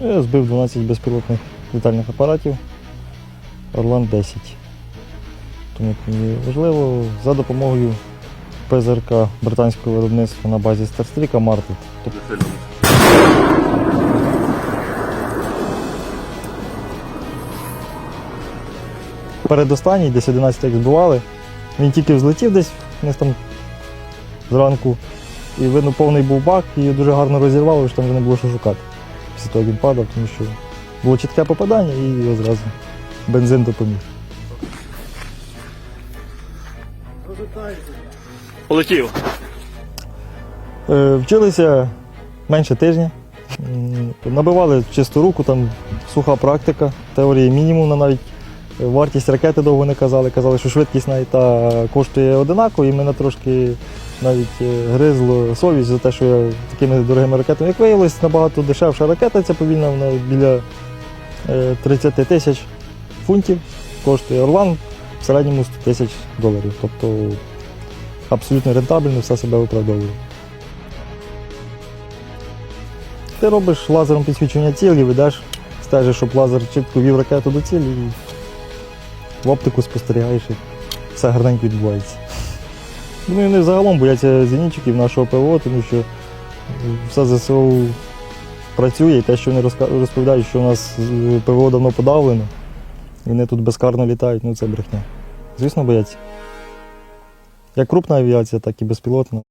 Я збив 12 безпілотних літальних апаратів Орлан 10. Тому мені важливо за допомогою ПЗРК британського виробництва на базі Старстріка Мартит. Тобто передостанній, десь 11 як збивали. Він тільки взлетів десь десь там зранку. І видно, повний був бак, і дуже гарно розірвало, що там вже не було що шукати. Після того як він падав, тому що було чітке попадання і одразу бензин допоміг. Полетів. Е, Вчилися менше тижня. Набивали чисту руку, там суха практика, теорії мінімум, навіть вартість ракети довго не казали. Казали, що швидкість навіть та коштує одинаково, і мене трошки навіть е, гризло совість за те, що я такими дорогими ракетами. Як виявилось, набагато дешевша ракета, ця повільна, вона біля е, 30 тисяч фунтів коштує Орлан в середньому 100 тисяч доларів. Тобто абсолютно рентабельно, все себе виправдовує. Ти робиш лазером підсвічування цілі, ведеш, стежиш, щоб лазер чітко вів ракету до цілі і в оптику спостерігаєш, і все гарненько відбувається. Думаю, вони загалом бояться зенітчиків нашого ПВО, тому що все ЗСУ працює, і те, що вони розповідають, що у нас е, ПВО давно подавлено, і вони тут безкарно літають, ну це брехня. Звісно, бояться. Як крупна авіація, так і безпілотна.